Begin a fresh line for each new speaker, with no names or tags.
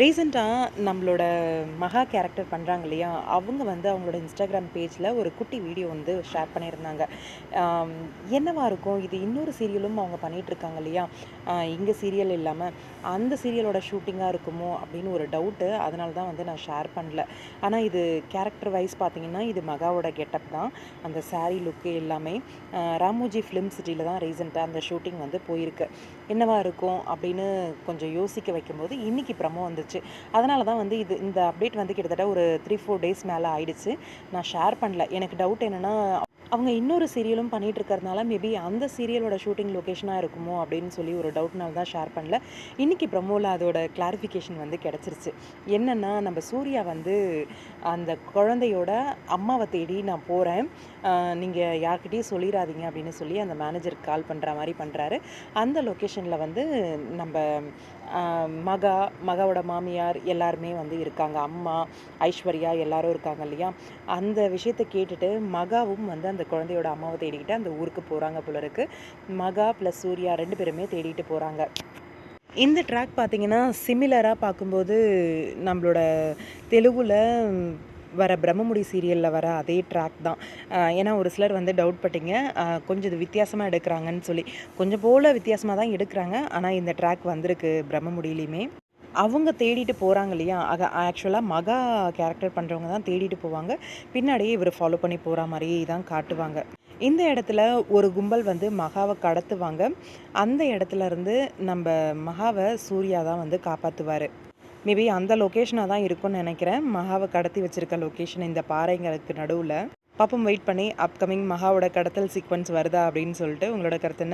ரீசெண்டாக நம்மளோட மகா கேரக்டர் பண்ணுறாங்க இல்லையா? அவங்க வந்து அவங்களோட இன்ஸ்டாகிராம் பேஜில் ஒரு குட்டி வீடியோ வந்து ஷேர் பண்ணியிருந்தாங்க. என்னவாக இருக்கும்? இது இன்னொரு சீரியலும் அவங்க பண்ணிகிட்ருக்காங்க இருக்காங்க இல்லையா இங்கே சீரியல் இல்லாமல் அந்த சீரியலோட ஷூட்டிங்காக இருக்குமோ அப்படின்னு ஒரு டவுட்டு அதனால தான் வந்து நான் ஷேர் பண்ணல. ஆனால் இது கேரக்டர் வைஸ் பார்த்தீங்கன்னா இது மகாவோட கெட்டப் தான். அந்த சாரீ லுக்கு எல்லாமே ராமோஜி ஃபிலிம் சிட்டியில் தான் ரீசெண்டாக அந்த ஷூட்டிங் வந்து போயிருக்கு. என்னவாக இருக்கும்? அப்படின்னு கொஞ்சம் யோசிக்க வைக்கும்போது இன்றைக்கி ப்ரமோ இருந்துச்சு. அதனால தான் வந்து இது இந்த அப்டேட் வந்து கிட்டத்தட்ட ஒரு த்ரீ ஃபோர் டேஸ் மேலே ஆயிடுச்சு. நான் ஷேர் பண்ணல. எனக்கு டவுட் என்னென்னா அவங்க இன்னொரு சீரியலும் பண்ணிட்டு இருக்கிறதுனால மேபி அந்த சீரியலோட ஷூட்டிங் லொக்கேஷனாக இருக்குமோ அப்படின்னு சொல்லி ஒரு டவுட்னால தான் ஷேர் பண்ணல. இன்றைக்கி ப்ரமோவில் அதோட கிளாரிஃபிகேஷன் வந்து கிடச்சிருச்சு. என்னென்னா நம்ம சூர்யா வந்து அந்த குழந்தையோட அம்மாவை தேடி நான் போகிறேன் நீங்கள் யார்கிட்டையும் சொல்லிடாதீங்க அப்படின்னு சொல்லி அந்த மேனேஜருக்கு கால் பண்ணுற மாதிரி பண்ணுறாரு அந்த லொக்கேஷனில் வந்து நம்ம மகா மகாவோட மாமியார் எல்லாருமே வந்து இருக்காங்க. அம்மா ஐஸ்வர்யா எல்லாரும் இருக்காங்க இல்லையா? அந்த விஷயத்தை கேட்டுட்டு மகாவும் வந்து அந்த குழந்தையோட அம்மாவை தேடிக்கிட்டு அந்த ஊருக்கு போகிறாங்க போல இருக்குது மகா ப்ளஸ் சூர்யா ரெண்டு பேருமே தேடிட்டு போகிறாங்க இந்த ட்ராக் பார்த்தீங்கன்னா சிமிலராக பார்க்கும்போது நம்மளோட தெலுங்குல வர பிரம்மமுடி சீரியலில் வர அதே ட்ராக் தான். ஏன்னா ஒரு சிலர் வந்து டவுட் பட்டீங்க. கொஞ்சம் இது வித்தியாசமாக எடுக்கிறாங்கன்னு சொல்லி. கொஞ்சம் போல் வித்தியாசமாக தான் எடுக்கிறாங்க. ஆனால் இந்த ட்ராக் வந்திருக்கு பிரம்மமுடியிலையுமே. அவங்க தேடிட்டு போகிறாங்க இல்லையா? அக ஆக்சுவலாக மகா கேரக்டர் பண்ணுறவங்க தான் தேடிட்டு போவாங்க. பின்னாடியே இவர் ஃபாலோ பண்ணி போகிற மாதிரியே தான் காட்டுவாங்க. இந்த இடத்துல ஒரு கும்பல் வந்து மகாவை கடத்துவாங்க. அந்த இடத்துல இருந்து நம்ம மகாவை சூர்யா தான் வந்து காப்பாற்றுவார் மேபி அந்த லொக்கேஷனாக தான் இருக்கும்னு நினைக்கிறேன். மகாவை கடத்தி வச்சிருக்க லொக்கேஷன் இந்த பாறைங்களுக்கு நடுவில். பாப்பம் வெயிட் பண்ணி அப்கமிங் மகாவோட கடத்தல் சீக்வன்ஸ் வருதா அப்படின்னு சொல்லிட்டு உங்களோட கருத்து